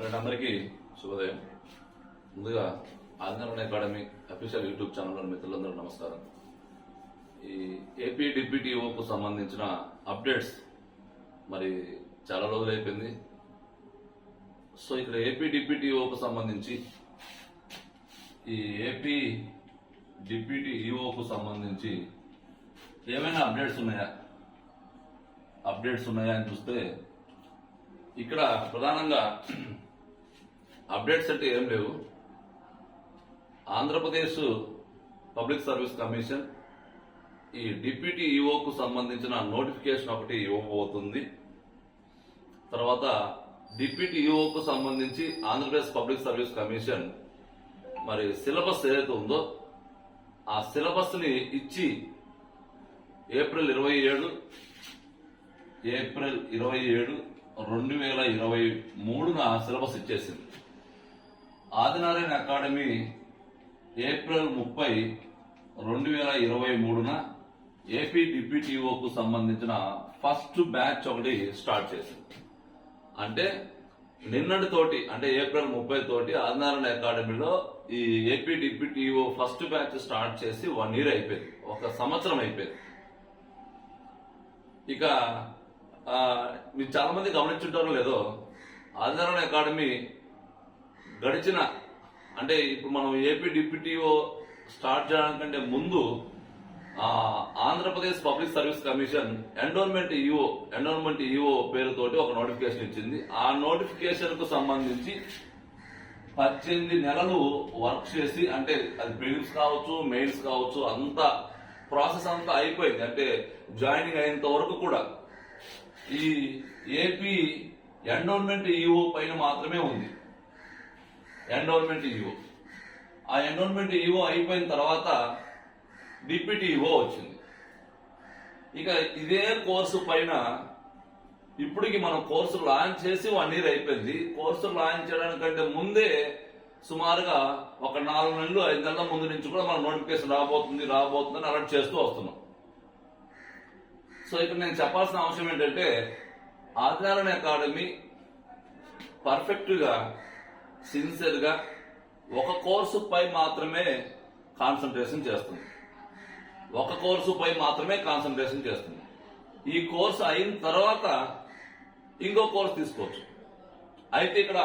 Friend అందరికీ శుభోదయం. ముందుగా ఆంధ్రవన్ అకాడమీ అఫీషియల్ యూట్యూబ్ ఛానల్ మిత్రులందరూ నమస్కారం. ఈ ఏపీ డిప్యూటీఓకు సంబంధించిన అప్డేట్స్ మరి చాలా రోజులు అయిపోయింది. సో ఇక్కడ ఏపీ డిప్యూటీఓకు సంబంధించి ఈ ఏపీ డిప్యూటీ ఈఓకు సంబంధించి ఏమైనా అప్డేట్స్ ఉన్నాయా? అప్డేట్స్ ఉన్నాయా అని చూస్తే ఇక్కడ ప్రధానంగా అప్డేట్స్ అంటే ఏం లేవు. ఆంధ్రప్రదేశ్ పబ్లిక్ సర్వీస్ కమిషన్ ఈ డిప్యూటీ ఈఓకు సంబంధించిన నోటిఫికేషన్ ఒకటి ఇవ్వబోతుంది. తర్వాత డిప్యూటీ ఈఓకు సంబంధించి ఆంధ్రప్రదేశ్ పబ్లిక్ సర్వీస్ కమిషన్ మరి సిలబస్ ఏదైతే ఉందో ఆ సిలబస్ని ఇచ్చి ఏప్రిల్ ఇరవై ఏడు ఏప్రిల్ ఇరవై ఏడు రెండు వేల ఇరవై మూడున సిలబస్ ఇచ్చేసింది. ఆదినారాయణ అకాడమీ ఏప్రిల్ ముప్పై రెండు వేల ఇరవై మూడున ఏపీ డిప్యూటీఓకు సంబంధించిన ఫస్ట్ బ్యాచ్ ఒకటి స్టార్ట్ చేసింది. అంటే నిన్నటి తోటి అంటే ఏప్రిల్ ముప్పై తోటి ఆదినారాయణ అకాడమీలో ఈ AP deputy EO first batch start చేసి వన్ ఇయర్ అయిపోయింది. ఒక సంవత్సరం అయిపోయింది. ఇక మీరు చాలా మంది గమనించుంటారో లేదో ఆదినారాయణ అకాడమీ గడిచిన అంటే ఇప్పుడు మనం ఏపీ డిప్యూటీఓ స్టార్ట్ చేయడానికంటే ముందు Andhra Pradesh public service commission endowment EO endowment EO పేరుతోటి ఒక నోటిఫికేషన్ ఇచ్చింది. ఆ నోటిఫికేషన్కు సంబంధించి పద్దెనిమిది నెలలు వర్క్ చేసి అంటే అది ప్రిలిమ్స్ కావచ్చు మెయిన్స్ కావచ్చు అంతా ప్రాసెస్ అంతా అయిపోయింది. అంటే జాయినింగ్ అయినంత వరకు కూడా ఈ ఏపీ ఎండోన్మెంట్ ఈఓ పైన మాత్రమే ఉంది. ఎండోన్మెంట్ ఈఓ ఆ ఎండోన్మెంట్ ఈఓ అయిపోయిన తర్వాత డిప్యూటీ ఈఓ వచ్చింది. ఇక ఇదే కోర్సు పైన ఇప్పటికి మనం కోర్సు లాంచ్ చేసి వన్ ఇయర్ అయిపోయింది. కోర్సు లాంచ్ చేయడానికంటే ముందే సుమారుగా ఒక నాలుగు నెలలు ఐదు నెలల ముందు నుంచి కూడా మన నోటిఫికేషన్ రాబోతుంది రాబోతుందని అలర్ట్ చేస్తూ వస్తున్నాం. సో ఇక్కడ నేను చెప్పాల్సిన అవసరం ఏంటంటే ఆదినారాయణ అకాడమీ పర్ఫెక్ట్గా సిన్సియర్గా ఒక కోర్సుపై మాత్రమే కాన్సన్ట్రేషన్ చేస్తుంది. ఒక కోర్సు పై మాత్రమే కాన్సన్ట్రేషన్ చేస్తుంది. ఈ కోర్సు అయిన తర్వాత ఇంకో కోర్సు తీసుకోవచ్చు. అయితే ఇక్కడ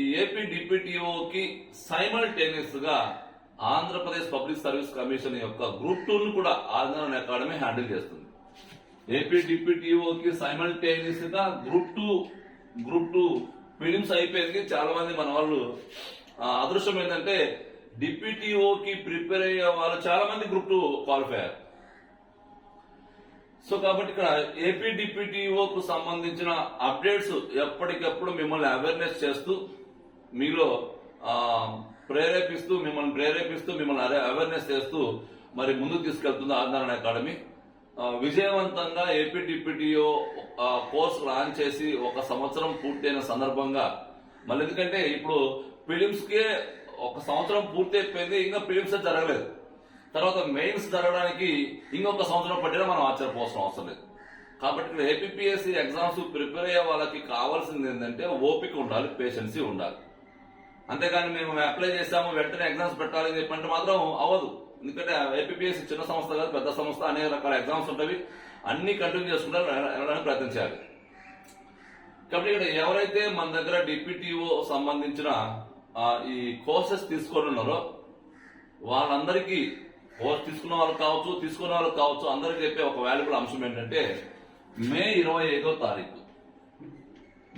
ఈ ఏపీ డిప్యూటీఓకి సైమల్టేనియస్గా ఆంధ్రప్రదేశ్ పబ్లిక్ సర్వీస్ కమిషన్ యొక్క గ్రూప్ టూను కూడా ఆదరణ అకాడమీ హ్యాండిల్ చేస్తుంది. ఏపీ డిప్యూటీఓకి సైమల్టేనియస్గా group two group two prelims అయిపోయింది చాలా మంది మన వాళ్ళు అదృష్టం ఏంటంటే డిప్యూటీఓకి ప్రిపేర్ అయ్యే వాళ్ళు చాలా మంది గ్రూప్ టూ క్వాలిఫై అయ్యారు సో కాబట్టి ఇక్కడ ఏపీ డిప్యూటీఓకు సంబంధించిన అప్డేట్స్ ఎప్పటికప్పుడు మిమ్మల్ని అవేర్నెస్ చేస్తూ మీలో ప్రేరేపిస్తూ మిమ్మల్ని ప్రేరేపిస్తూ మిమ్మల్ని అవేర్నెస్ చేస్తూ మరి ముందుకు తీసుకెళ్తుంది ఆదినారాయణ అకాడమీ. విజయవంతంగా ఏపీ డిప్యూటీఓ ఆ, లాంచ్ చేసి ఒక సంవత్సరం పూర్తయిన సందర్భంగా మళ్ళీ ఎందుకంటే ఇప్పుడు ఫిలిమ్స్ కే ఒక సంవత్సరం పూర్తి అయిపోయింది ఇంకా ఫిలిమ్స్ జరగలేదు. తర్వాత మెయిన్స్ జరగడానికి ఇంకొక సంవత్సరం పట్టినా మనం ఆశ్చర్యపోవాల్సిన అవసరం లేదు. కాబట్టి ఇక్కడ ఏపీఎస్సి ఎగ్జామ్స్ ప్రిపేర్ అయ్యే వాళ్ళకి కావాల్సింది ఏంటంటే ఓపిక ఉండాలి పేషెన్సీ ఉండాలి. అంతేగాని మేము అప్లై చేసాము వెంటనే ఎగ్జామ్స్ పెట్టాలి అని చెప్పంటే మాత్రం అవ్వదు. ఎందుకంటే ఐపీపీఎస్ చిన్న సంస్థ కాదు పెద్ద సంస్థ అనేక రకాల ఎగ్జామ్స్ ఉంటాయి. అన్ని కంటిన్యూ చేసుకుంటారు వెళ్ళడానికి ప్రయత్నం చేయాలి కాబట్టి ఇక్కడ ఎవరైతే మన దగ్గర డిప్యూటీఓ సంబంధించిన ఈ కోర్సెస్ తీసుకొని ఉన్నారో వాళ్ళందరికీ కోర్స్ తీసుకున్న వాళ్ళకి కావచ్చు తీసుకున్న వాళ్ళకి కావచ్చు అందరికి చెప్పే ఒక వాల్యుబుల్ అంశం ఏంటంటే మే ఇరవై ఐదో తారీఖు.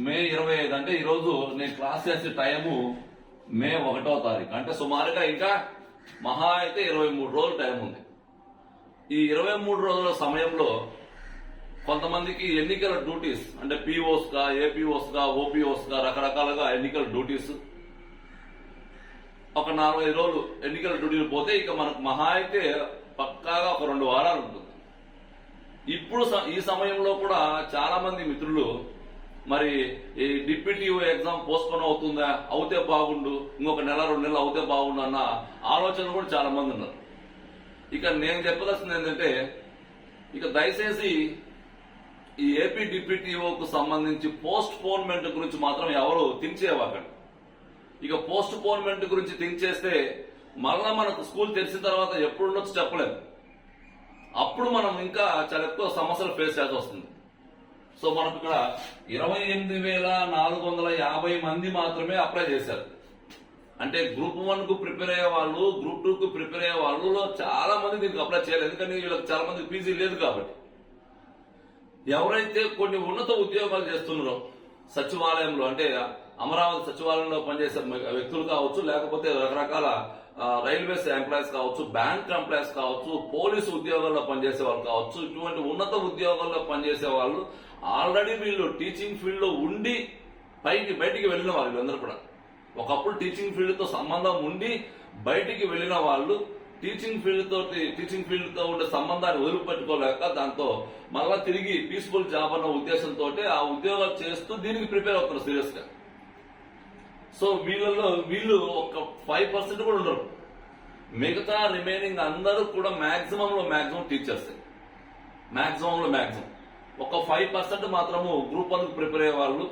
మే ఇరవై ఐదు అంటే ఈరోజు నేను క్లాస్ చేసే టైము మే ఒకటో తారీఖు. అంటే సుమారుగా ఇంకా మహా అయితే ఇరవై మూడు రోజులు టైం ఉంది. ఈ ఇరవై మూడు రోజుల సమయంలో కొంతమందికి ఎన్నికల డ్యూటీస్ అంటే పిఓస్గా ఏపీఓస్గా ఓపీఓస్గా రకరకాలుగా ఎన్నికల డ్యూటీస్. ఒక నలభై రోజులు ఎన్నికల డ్యూటీలు పోతే ఇక మనకు మహా అయితే పక్కాగా ఒక రెండు వారాలు ఉంటుంది. ఇప్పుడు స- ఈ సమయంలో కూడా చాలా మంది మిత్రులు మరి ఈ డిప్యూటీ ఎగ్జామ్ పోస్ట్పోన్ అవుతుందా? అవుతే బాగుండు. ఇంకొక నెల రెండు నెలలు అవుతే బాగుండు అన్న ఆలోచన కూడా చాలా మంది ఉన్నారు. ఇక నేను చెప్పదలసింది ఏంటంటే ఇక దయచేసి ఈ ఏపీ డిప్యూటీఓకు సంబంధించి పోస్ట్ పోన్మెంట్ గురించి మాత్రం ఎవరు థింక్ చేయవాకండి. ఇక పోస్ట్ పోన్మెంట్ గురించి థింక్ చేస్తే మళ్ళా మనకు స్కూల్ తెరిచిన తర్వాత ఎప్పుడు ఉండొచ్చు చెప్పలేదు అప్పుడు మనం ఇంకా చాలా ఎక్కువ సమస్యలు ఫేస్ చేయాల్సి వస్తుంది. సో మనకు ఇక్కడ ఇరవై ఎనిమిది వేల నాలుగు వందల యాభై మంది మాత్రమే అప్లై చేశారు. అంటే గ్రూప్ వన్కు ప్రిపేర్ అయ్యే వాళ్ళు గ్రూప్ టూ కు ప్రిపేర్ అయ్యే వాళ్ళలో చాలా మంది దీనికి అప్లై చేయలేదు. ఎందుకంటే వీళ్ళకి చాలా మంది పీజీ లేదు కాబట్టి. ఎవరైతే కొన్ని ఉన్నత ఉద్యోగాలు చేస్తున్నారో సచివాలయంలో అంటే అమరావతి సచివాలయంలో పనిచేసే వ్యక్తులు కావచ్చు లేకపోతే రకరకాల రైల్వేస్ ఎంప్లాయీస్ కావచ్చు బ్యాంక్ ఎంప్లాయీస్ కావచ్చు పోలీసు ఉద్యోగాల్లో పనిచేసే వాళ్ళు కావచ్చు ఇటువంటి ఉన్నత ఉద్యోగాల్లో పనిచేసే వాళ్ళు ఆల్రెడీ వీళ్ళు టీచింగ్ ఫీల్డ్లో ఉండి పైకి బయటికి వెళ్ళిన వాళ్ళు వీళ్ళందరూ కూడా. ఒకప్పుడు టీచింగ్ ఫీల్డ్తో సంబంధం ఉండి బయటికి వెళ్ళిన వాళ్ళు టీచింగ్ ఫీల్డ్ తోటి టీచింగ్ ఫీల్డ్తో ఉండే సంబంధాన్ని వదిలిపెట్టుకోలేక దాంతో మళ్ళా తిరిగి పీస్ఫుల్ జాబ్ అన్న ఉద్దేశంతో ఆ ఉద్యోగాలు చేస్తూ దీనికి ప్రిపేర్ అవుతున్నారు సీరియస్గా సో వీళ్ళలో వీళ్ళు ఒక ఫైవ్ పర్సెంట్ కూడా ఉండరు. మిగతా రిమైనింగ్ అందరూ కూడా మాక్సిమం లో మాక్సిమం టీచర్స్ మాక్సిమం లో మాక్సిమం ఒక ఫైవ్ పర్సెంట్ మాత్రము గ్రూప్ వన్ ప్రిపేర్ అయ్యే వాళ్ళు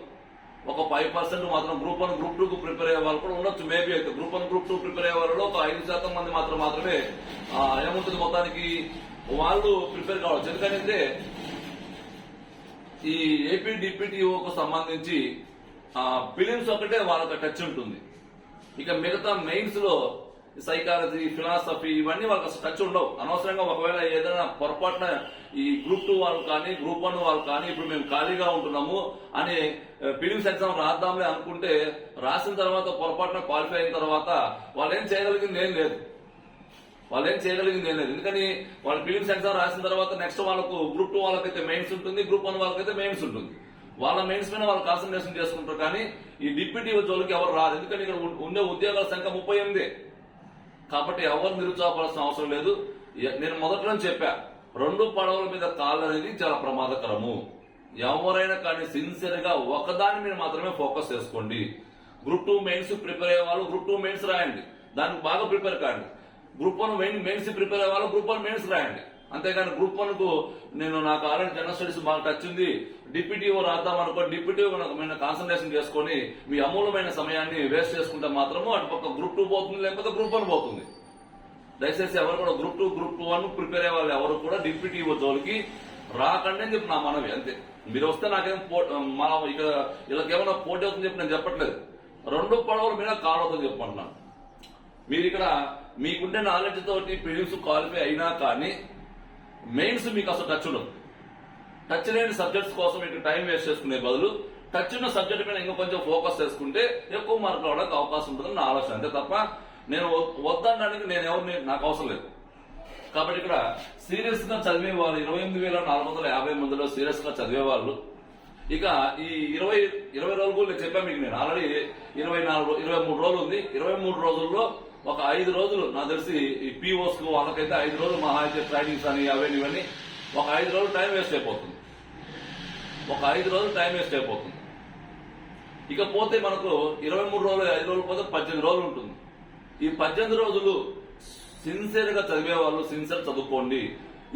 ఒక ఫైవ్ పర్సెంట్ మాత్రం గ్రూప్ వన్ గ్రూప్ టూ కు ప్రిపేర్ అయ్యే వాళ్ళు కూడా ఉండొచ్చు. మేబీ అయితే group one group two prepare అయ్యే వాళ్ళలో ఒక ఐదు శాతం మంది మాత్రం మాత్రమే ఏముంటుంది మొత్తానికి? వాళ్ళు ప్రిపేర్ కావచ్చు. ఎందుకంటే ఈ ఏపీ డిప్యూటీఓకు సంబంధించి ఫిలిమ్స్ ఒకటే వాళ్ళకి టచ్ ఉంటుంది. ఇక మిగతా మెయిన్స్లో సైకాలజీ ఫిలాసఫీ ఇవన్నీ వాళ్ళకి అసలు టచ్ ఉండవు. అనవసరంగా ఒకవేళ ఏదైనా పొరపాటున ఈ గ్రూప్ టూ వాళ్ళు కానీ గ్రూప్ వన్ వాళ్ళు కానీ ఇప్పుడు మేము ఖాళీగా ఉంటున్నాము అని పిలిమ్స్ ఎగ్జామ్ రాద్దాంలే అనుకుంటే రాసిన తర్వాత పొరపాటున క్వాలిఫై అయిన తర్వాత వాళ్ళు ఏం చేయగలిగింది ఏం లేదు. వాళ్ళు ఏం చేయగలిగింది ఏం లేదు. ఎందుకని వాళ్ళు ఫిలిమ్స్ ఎగ్జామ్ రాసిన తర్వాత నెక్స్ట్ వాళ్ళకు గ్రూప్ టూ వాళ్ళకైతే మెయిన్స్ ఉంటుంది గ్రూప్ వన్ వాళ్ళకైతే మెయిన్స్ ఉంటుంది. వాళ్ళ మెయిన్స్ మీద వాళ్ళు కాన్సన్ట్రేషన్ చేసుకుంటారు కానీ ఈ డిప్యూటీ జోలికి ఎవరు రాదు ఎందుకంటే ఇక్కడ ఉండే ఉద్యోగాల సంఖ్య ముప్పై ఎనిమిది. కాబట్టి ఎవరు నిరుత్సాహపడాల్సిన అవసరం లేదు. నేను మొదట్లో చెప్పా రెండు పడవల మీద కాళ్ళు అనేది చాలా ప్రమాదకరము. ఎవరైనా కానీ సిన్సియర్గా ఒకదాని మీద మాత్రమే ఫోకస్ చేసుకోండి. గ్రూప్ టూ మెయిన్స్ ప్రిపేర్ అయ్యే వాళ్ళు గ్రూప్ టూ మెయిన్స్ రాయండి. దానికి బాగా ప్రిపేర్ కాండి. Group one main mains prepare అయ్యే వాళ్ళు గ్రూప్ వన్ మెయిన్స్ రాయండి. అంతేగాని గ్రూప్ వన్కు నేను నాకు ఆల్రెడీ జనరల్ స్టడీస్ బాగా టచ్ ఉంది. డిప్యూటీఓ రాద్దాం అనుకో డిప్యూటీఓ మీద కాన్సన్ట్రేషన్ చేసుకొని మీ అమూలమైన సమయాన్ని వేస్ట్ చేసుకుంటే మాత్రము అటు పక్క గ్రూప్ టూ పోతుంది లేకపోతే గ్రూప్ వన్ పోతుంది. దయచేసి ఎవరు కూడా group two group two one prepare అయ్యే వాళ్ళు ఎవరు కూడా డిప్యూటీఓ జోలికి రాకండి అని చెప్పి నా మనవి అంతే. మీరు వస్తే నాకేం పో- మన ఇక వీళ్ళకేమైనా పోటీ అవుతుంది చెప్పి నేను చెప్పట్లేదు. రెండు పడవల మీద కాల్ అవుతుంది చెప్పమంటున్నాను మీరు ఇక్కడ మీకుండే నాలెడ్జ్ తోటి ప్రిలిమ్స్ క్వాలిఫై అయినా కానీ మెయిన్స్ మీకు అసలు టచ్ ఉండదు. టచ్ లేని సబ్జెక్ట్స్ కోసం మీకు టైం వేస్ట్ చేసుకునే బదులు టచ్ ఉన్న సబ్జెక్ట్ మీద ఇంకా కొంచెం ఫోకస్ చేసుకుంటే ఎక్కువ మార్కులు అవడానికి అవకాశం ఉంటుందని నా ఆలోచన. అంతే తప్ప నేను వద్దనడానికి నేను ఎవరిని నాకు అవసరం లేదు. కాబట్టి ఇక్కడ సీరియస్గా చదివే వాళ్ళు ఇరవై ఎనిమిది వేల నాలుగు వందల యాభై మందిలో సీరియస్గా చదివే వాళ్ళు ఇక ఈ ఇరవై ఇరవై రోజులు కూడా నేను చెప్పాను మీకు నేను. ఆల్రెడీ ఇరవై నాలుగు ఇరవై మూడు రోజులు ఉంది. ఇరవై మూడు రోజుల్లో ఒక ఐదు రోజులు నాకు తెలిసి ఈ పీఓస్కు వాళ్ళకైతే ఐదు రోజులు మహా అయితే ట్రైనింగ్స్ అని అవన్నీ ఇవన్నీ ఒక ఐదు రోజులు టైం వేస్ట్ అయిపోతుంది. ఒక ఐదు రోజులు టైం వేస్ట్ అయిపోతుంది. ఇక పోతే మనకు ఇరవై మూడు రోజులు ఐదు రోజులు పోతే పద్దెనిమిది రోజులు ఉంటుంది. ఈ పద్దెనిమిది రోజులు సిన్సియర్గా చదివే వాళ్ళు సిన్సియర్ చదువుకోండి.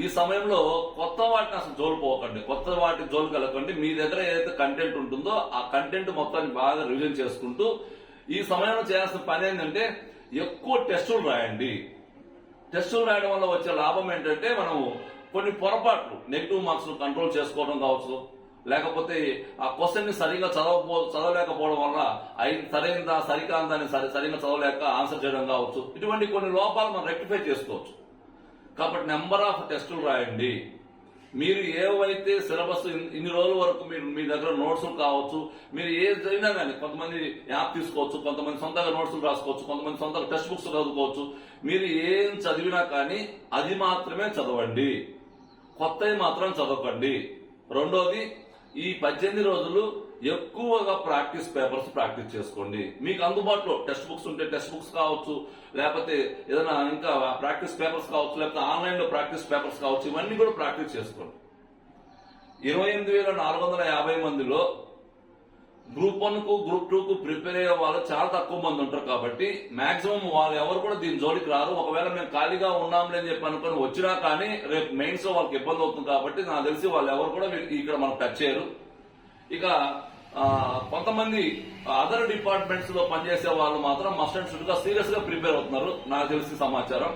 ఈ సమయంలో కొత్త వాటిని అసలు జోలు పోకండి కొత్త వాటి జోలు కలగండి మీ దగ్గర ఏదైతే కంటెంట్ ఉంటుందో ఆ కంటెంట్ మొత్తాన్ని బాగా రివిజన్ చేసుకుంటూ ఈ సమయంలో చేయాల్సిన పని ఏంటంటే ఎక్కువ టెస్టులు రాయండి. టెస్టులు రాయడం వల్ల వచ్చే లాభం ఏంటంటే మనం కొన్ని పొరపాట్లు నెగిటివ్ మార్క్స్ కంట్రోల్ చేసుకోవడం కావచ్చు. లేకపోతే ఆ క్వశ్చన్ని సరిగా చదవపో చదవలేకపోవడం వల్ల అయిన సరైనదా సరికాందాన్ని సరి సరిగా చదవలేక ఆన్సర్ చేయడం కావచ్చు. ఇటువంటి కొన్ని లోపాలు మనం రెక్టిఫై చేసుకోవచ్చు. కాబట్టి నెంబర్ ఆఫ్ టెస్టులు రాయండి. మీరు ఏవైతే సిలబస్ ఇన్ని రోజుల వరకు మీరు మీ దగ్గర నోట్స్ కావచ్చు మీరు ఏ చదివినా కానీ కొంతమంది యాప్ తీసుకోవచ్చు కొంతమంది సొంతంగా నోట్స్ రాసుకోవచ్చు కొంతమంది సొంతంగా టెక్స్ట్ బుక్స్ చదువుకోవచ్చు. మీరు ఏం చదివినా కానీ అది మాత్రమే చదవండి. కొత్తవి మాత్రం చదవకండి. రెండోది ఈ పద్దెనిమిది రోజులు ఎక్కువగా ప్రాక్టీస్ పేపర్స్ ప్రాక్టీస్ చేసుకోండి. మీకు అందుబాటులో టెక్స్ట్ బుక్స్ ఉంటే టెక్స్ట్ బుక్స్ కావచ్చు లేకపోతే ఏదైనా ఇంకా ప్రాక్టీస్ పేపర్స్ కావచ్చు లేకపోతే ఆన్లైన్లో ప్రాక్టీస్ పేపర్స్ కావచ్చు ఇవన్నీ కూడా ప్రాక్టీస్ చేసుకోండి. ఇరవై ఎనిమిది వేల నాలుగు వందల యాభై మందిలో గ్రూప్ వన్కు గ్రూప్ టూ కు ప్రిపేర్ అయ్యే వాళ్ళు చాలా తక్కువ మంది ఉంటారు కాబట్టి మాక్సిమం వాళ్ళు ఎవరు కూడా దీని జోలికి రారు. ఒకవేళ మేము ఖాళీగా ఉన్నాంలే అని చెప్పి అనుకుని వచ్చినా కానీ రేపు మెయిన్స్లో వాళ్ళకి ఇబ్బంది అవుతుంది కాబట్టి నాకు తెలిసి వాళ్ళు ఎవరు కూడా ఇక్కడ మనకు టచ్ చేయరు. ఇక కొంతమంది అదర్ డిపార్ట్మెంట్స్లో పనిచేసే వాళ్ళు మాత్రం మస్ట్ అండ్ షుడ్గా సీరియస్గా ప్రిపేర్ అవుతున్నారు నాకు తెలిసిన సమాచారం.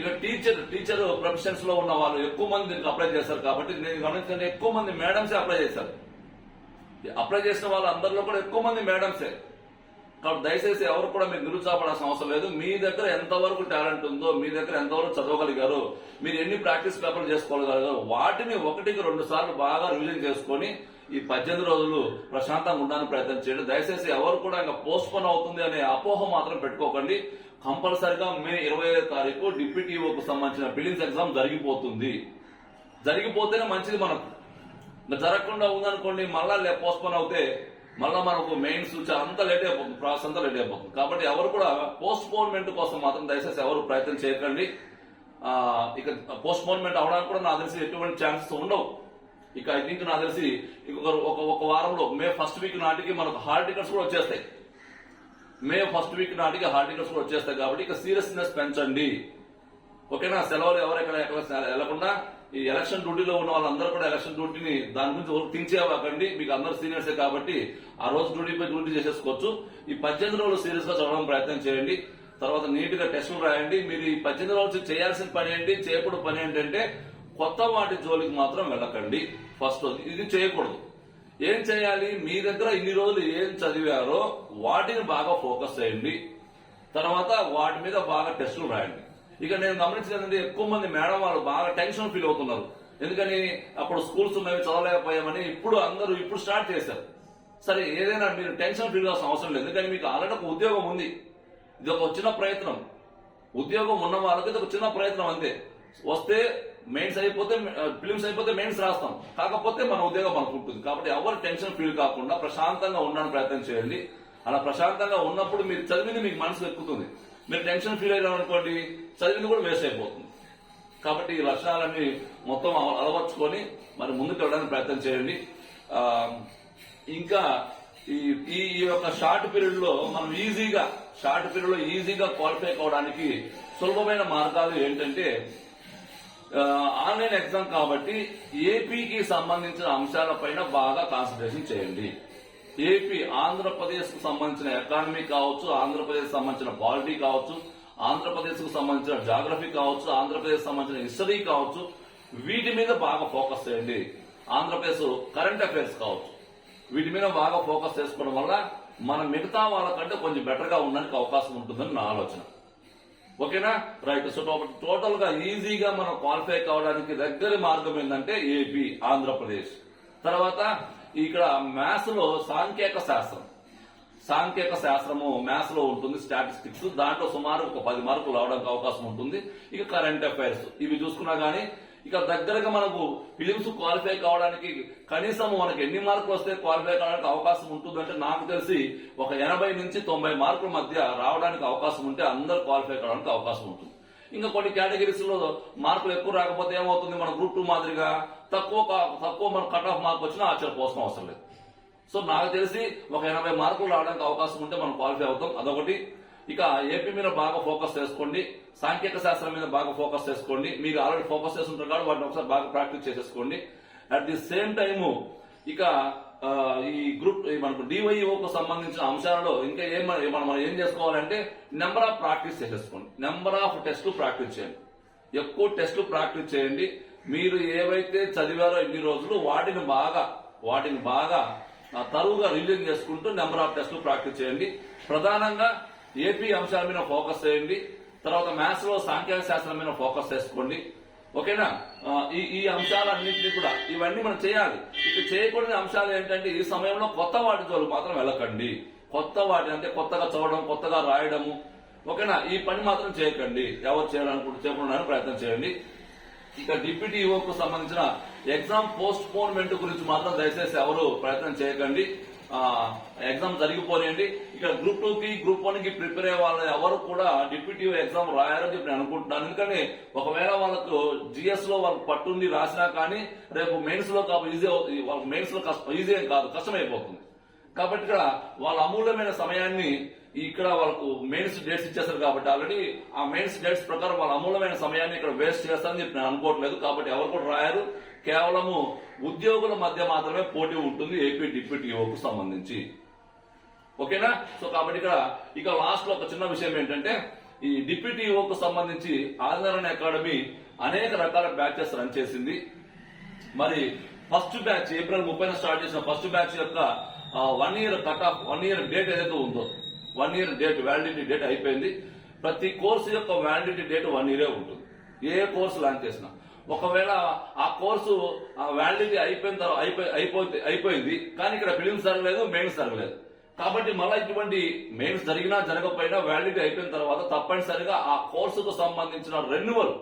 ఇక టీచర్ టీచర్ ప్రొఫెషన్స్లో ఉన్న వాళ్ళు ఎక్కువ మంది దీనికి అప్లై చేశారు కాబట్టి నేను గమనించిన ఎక్కువ మంది మేడమ్సే అప్లై చేశారు. అప్లై చేసిన వాళ్ళ అందరిలో కూడా ఎక్కువ మంది మేడమ్సే కాబట్టి దయచేసి ఎవరు కూడా మీరు నిరుత్సాహపడాల్సిన అవసరం లేదు. మీ దగ్గర ఎంతవరకు టాలెంట్ ఉందో మీ దగ్గర ఎంతవరకు చదవగలిగారు మీరు ఎన్ని ప్రాక్టీస్ పేపర్లు చేసుకోగలిగారు వాటిని ఒకటికి రెండు సార్లు బాగా రివిజన్ చేసుకొని ఈ పద్దెనిమిది రోజులు ప్రశాంతంగా ఉండడానికి ప్రయత్నం చేయండి. దయచేసి ఎవరు కూడా ఇంకా పోస్ట్పోన్ అవుతుంది అనే అపోహ మాత్రం పెట్టుకోకండి. కంపల్సరిగా మే ఇరవై తారీఖు డిప్యూటీఓకు సంబంధించిన బిల్డింగ్స్ ఎగ్జామ్ జరిగిపోతుంది. జరిగిపోతేనే మంచిది మనకు. జరగకుండా ఉందనుకోండి మళ్ళా పోస్ట్పోన్ అవుతే మళ్ళా మనకు మెయిన్స్ అంతా లేట్ అయిపోతుంది ప్రాసెస్ అంతా లేట్ అయిపోతుంది. కాబట్టి ఎవరు కూడా పోస్ట్పోన్మెంట్ కోసం మాత్రం దయచేసి ఎవరు ప్రయత్నం చేయకండి. ఇక పోస్ట్పోన్మెంట్ అవడానికి కూడా నాకు తెలిసి ఎటువంటి ఛాన్సెస్ ఉండవు. ఇక ఐ థింక్ నాకు తెలిసి ఇంకొక ఒక ఒక వారంలో మే ఫస్ట్ వీక్ నాటికి మనకు హాల్ టికెట్స్ కూడా వచ్చేస్తాయి. మే ఫస్ట్ వీక్ నాటికి హాల్ టికెట్స్ కూడా వచ్చేస్తాయి కాబట్టి ఇక సీరియస్నెస్ పెంచండి. ఓకేనా? సెలవులు ఎవరెక్కడ ఎక్కడ వెళ్ళకుండా ఈ ఎలక్షన్ డ్యూటీలో ఉన్న వాళ్ళందరూ కూడా ఎలక్షన్ డ్యూటీని దాని గురించి ఎవరు థింక్ చేయకండి మీకు అందరు సీనియర్సే కాబట్టి ఆ రోజు డ్యూటీపై డ్యూటీ చేసేసుకోవచ్చు. ఈ పద్దెనిమిది రోజులు సీరియస్గా చదవడం ప్రయత్నం చేయండి. తర్వాత నీట్గా టెస్టులు రాయండి. మీరు ఈ పద్దెనిమిది రోజులు చేయాల్సిన పని ఏంటి? చేయకూడదు పని ఏంటంటే కొత్త వాటి జోలికి మాత్రం వెళ్ళకండి. ఫస్ట్ ఇది చేయకూడదు. ఏం చేయాలి? మీ దగ్గర ఇన్ని రోజులు ఏం చదివారో వాటిని బాగా ఫోకస్ చేయండి. తర్వాత వాటి మీద బాగా టెస్టులు రాయండి. ఇక నేను గమనించినది ఎక్కువ మంది మేడం వాళ్ళు బాగా టెన్షన్ ఫీల్ అవుతున్నారు. ఎందుకని? అప్పుడు స్కూల్స్ ఉన్నవి చదవలేకపోయామని ఇప్పుడు అందరూ ఇప్పుడు స్టార్ట్ చేశారు. సరే ఏదైనా మీరు టెన్షన్ ఫీల్ కావాల్సిన అవసరం లేదు. ఎందుకని? మీకు ఆల్రెడీ ఒక ఉద్యోగం ఉంది. ఇది ఒక చిన్న ప్రయత్నం. ఉద్యోగం ఉన్న వాళ్ళకి ఇది ఒక చిన్న ప్రయత్నం అంతే. వస్తే మెయిన్స్ అయిపోతే ఫిలిమ్స్ అయిపోతే మెయిన్స్ రాస్తాం. కాకపోతే మన ఉద్యోగం మనకు ఉంటుంది. కాబట్టి ఎవరు టెన్షన్ ఫీల్ కాకుండా ప్రశాంతంగా ఉండడానికి ప్రయత్నం చేయండి. అలా ప్రశాంతంగా ఉన్నప్పుడు మీరు చదివింది మీకు మనసు ఎక్కుతుంది. మీరు టెన్షన్ ఫీల్ అయినా అనుకోండి చదివింది కూడా వేస్ట్ అయిపోతుంది. కాబట్టి ఈ లక్షణాలన్నీ మొత్తం అలవర్చుకొని మరి ముందుకు వెళ్ళడానికి ప్రయత్నం చేయండి. ఇంకా ఈ ఈ యొక్క షార్ట్ పీరియడ్లో మనం ఈజీగా షార్ట్ పీరియడ్లో ఈజీగా క్వాలిఫై కావడానికి సులభమైన మార్గాలు ఏంటంటే ఆన్లైన్ ఎగ్జామ్ కాబట్టి ఏపీకి సంబంధించిన అంశాలపైన బాగా కాన్సన్ట్రేషన్ చేయండి. ఏపీ ఆంధ్రప్రదేశ్కు సంబంధించిన ఎకానమీ కావచ్చు ఆంధ్రప్రదేశ్ సంబంధించిన పాలిటీ కావచ్చు ఆంధ్రప్రదేశ్కు సంబంధించిన జాగ్రఫీ కావచ్చు ఆంధ్రప్రదేశ్ సంబంధించిన హిస్టరీ కావచ్చు వీటి మీద బాగా ఫోకస్ చేయండి. ఆంధ్రప్రదేశ్ కరెంట్ అఫైర్స్ కావచ్చు. వీటి మీద బాగా ఫోకస్ చేసుకోవడం వల్ల మనం మిగతా వాళ్ళకంటే కొంచెం బెటర్గా ఉండడానికి అవకాశం ఉంటుందని నా ఆలోచన. ఓకేనా? రైట్ సో టోటల్గా ఈజీగా మనం క్వాలిఫై కావడానికి దగ్గర మార్గం ఏంటంటే ఏపీ ఆంధ్రప్రదేశ్. తర్వాత ఇక్కడ మ్యాథ్స్లో సాంకేతిక శాస్త్రం. సాంకేతిక శాస్త్రము మ్యాథ్స్లో ఉంటుంది స్టాటిస్టిక్స్. దాంట్లో సుమారు ఒక పది మార్కులు రావడానికి అవకాశం ఉంటుంది. ఇక కరెంట్ అఫైర్స్. ఇవి చూసుకున్నా గానీ ఇక దగ్గరగా మనకు ఫిలిమ్స్ క్వాలిఫై కావడానికి కనీసం మనకి ఎన్ని మార్కులు వస్తే క్వాలిఫై కావడానికి అవకాశం ఉంటుందంటే నాకు తెలిసి ఒక ఎనభై నుంచి తొంభై మార్కుల మధ్య రావడానికి అవకాశం ఉంటే అందరూ క్వాలిఫై కావడానికి అవకాశం ఉంటుంది. ఇంకా కొన్ని కేటగిరీస్లో మార్కులు ఎక్కువ రాకపోతే ఏమవుతుంది? మన గ్రూప్ టూ మాదిరిగా తక్కువ తక్కువ మన కట్ ఆఫ్ మార్క్ వచ్చినా ఆశ్చర్యపోవాల్సిన అవసరం లేదు. సో నాకు తెలిసి ఒక ఎనభై మార్కులు రావడానికి అవకాశం ఉంటే మనం క్వాలిఫై అవుతాం. అదొకటి. ఇక ఏపీ మీద బాగా ఫోకస్ చేసుకోండి సాంకేతిక శాస్త్రం మీద బాగా ఫోకస్ చేసుకోండి. మీరు ఆల్రెడీ ఫోకస్ చేస్తుంటారు కాబట్టి వాటిని ఒకసారి బాగా ప్రాక్టీస్ చేసేసుకోండి. అట్ ది సేమ్ టైము ఇక ఈ గ్రూప్ మనకు డివైఓకు సంబంధించిన అంశాలలో ఇంకా ఏం మనం మనం ఏం చేసుకోవాలంటే నెంబర్ ఆఫ్ ప్రాక్టీస్ చేసేసుకోండి. నెంబర్ ఆఫ్ టెస్ట్ ప్రాక్టీస్ చేయండి. ఎక్కువ టెస్ట్ ప్రాక్టీస్ చేయండి. మీరు ఏవైతే చదివారో ఇన్ని రోజులు వాటిని బాగా వాటిని బాగా తరువుగా రివిజన్ చేసుకుంటూ నెంబర్ ఆఫ్ టెస్టులు ప్రాక్టీస్ చేయండి. ప్రధానంగా ఏపీ అంశాల మీద ఫోకస్ చేయండి. తర్వాత మ్యాథ్స్లో సాంకేతిక శాస్త్రం మీద ఫోకస్ చేసుకోండి. ఓకేనా? ఈ ఈ అంశాలన్నింటినీ కూడా ఇవన్నీ మనం చేయాలి. ఇక చేయకూడని అంశాలు ఏంటంటే ఈ సమయంలో కొత్త వాటి జోలు మాత్రం వెళ్ళకండి. కొత్త వాటి అంటే కొత్తగా చదవడం కొత్తగా రాయడము. ఓకేనా? ఈ పని మాత్రం చేయకండి. ఎవరు చేయాలనుకుంటే చేయకుండా ప్రయత్నం చేయండి. ఇక డిప్యూటీ ఈఓకు సంబంధించిన ఎగ్జామ్ పోస్ట్ పోన్మెంట్ గురించి మాత్రం దయచేసి ఎవరు ప్రయత్నం చేయకండి. ఎగ్జామ్ జరిగిపోలేండి ఇక గ్రూప్ టూ కి గ్రూప్ వన్కి ప్రిపేర్ అయ్యే వాళ్ళు ఎవరు కూడా డిప్యూటీ ఎగ్జామ్ రాయాలని చెప్పి నేను అనుకుంటున్నాను. ఎందుకంటే ఒకవేళ వాళ్ళకు జిఎస్లో వాళ్ళకి పట్టుండి రాసినా కానీ రేపు మెయిన్స్లో ఈజీ వాళ్ళకి మెయిన్స్లో ఈజీ కాదు కష్టమైపోతుంది. కాబట్టి ఇక్కడ వాళ్ళ అమూల్యమైన సమయాన్ని ఇక్కడ వాళ్ళకు మెయిన్స్ డేట్స్ ఇచ్చేస్తారు కాబట్టి ఆల్రెడీ ఆ మెయిన్స్ డేట్స్ ప్రకారం వాళ్ళ అమూలమైన సమయాన్ని ఇక్కడ వేస్ట్ చేస్తారని చెప్పి నేను అనుకోవట్లేదు. కాబట్టి ఎవరు కూడా రాయరు. కేవలము ఉద్యోగుల మధ్య మాత్రమే పోటీ ఉంటుంది ఏపీ డిప్యూటీ కు సంబంధించి. ఓకేనా? సో కాబట్టి ఇక్కడ ఇక లాస్ట్లో ఒక చిన్న విషయం ఏంటంటే ఈ డిప్యూటీ కు సంబంధించి ఆదరణ అకాడమీ అనేక రకాల బ్యాచెస్ రన్ చేసింది. మరి ఫస్ట్ బ్యాచ్ ఏప్రిల్ ముప్పై స్టార్ట్ చేసిన ఫస్ట్ బ్యాచ్ యొక్క one year cut off one year date ఏదైతే ఉందో one year date validity date అయిపోయింది. ప్రతి కోర్సు యొక్క వ్యాలిడిటీ డేట్ వన్ ఇయరే ఉంటుంది. ఏ కోర్సు లాంచ్ చేసినా. ఒకవేళ ఆ కోర్సు వ్యాలిడిటీ అయిపోయిన తర్వాత అయిపోయి అయిపోతే అయిపోయింది. కానీ ఇక్కడ ఫిలిమ్స్ జరగలేదు మెయిన్స్ జరగలేదు. కాబట్టి మళ్ళీ ఇటువంటి మెయిన్స్ జరిగినా జరగకపోయినా వ్యాలిడిటీ అయిపోయిన తర్వాత తప్పనిసరిగా ఆ కోర్సుకు సంబంధించిన రెన్యువల్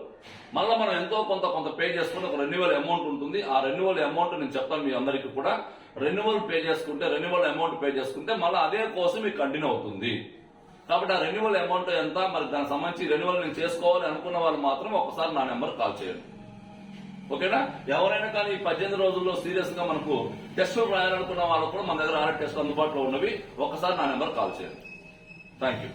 మళ్ళీ మనం ఎంతో కొంత కొంత పే చేసుకుని ఒక రెన్యువల్ అమౌంట్ ఉంటుంది. ఆ రెన్యువల్ అమౌంట్ నేను చెప్తాను మీ అందరికీ కూడా. రెన్యువల్ పే చేసుకుంటే రెన్యువల్ అమౌంట్ పే చేసుకుంటే మళ్ళీ అదే కోసం మీకు కంటిన్యూ అవుతుంది. కాబట్టి ఆ రెన్యువల్ అమౌంట్ ఎంత మరి దానికి సంబంధించి రెన్యువల్ నేను చేసుకోవాలి అనుకున్న వాళ్ళు మాత్రం ఒకసారి నా నెంబర్ కాల్ చేయండి. ఓకేనా? ఎవరైనా కానీ ఈ పద్దెనిమిది రోజుల్లో సీరియస్గా మనకు టెస్టులు రాయాలనుకున్న వాళ్ళు కూడా మన దగ్గర ఆల్రెడీ టెస్ట్ అందుబాటులో ఉన్నవి ఒకసారి నా నెంబర్ కాల్ చేయండి. Thank you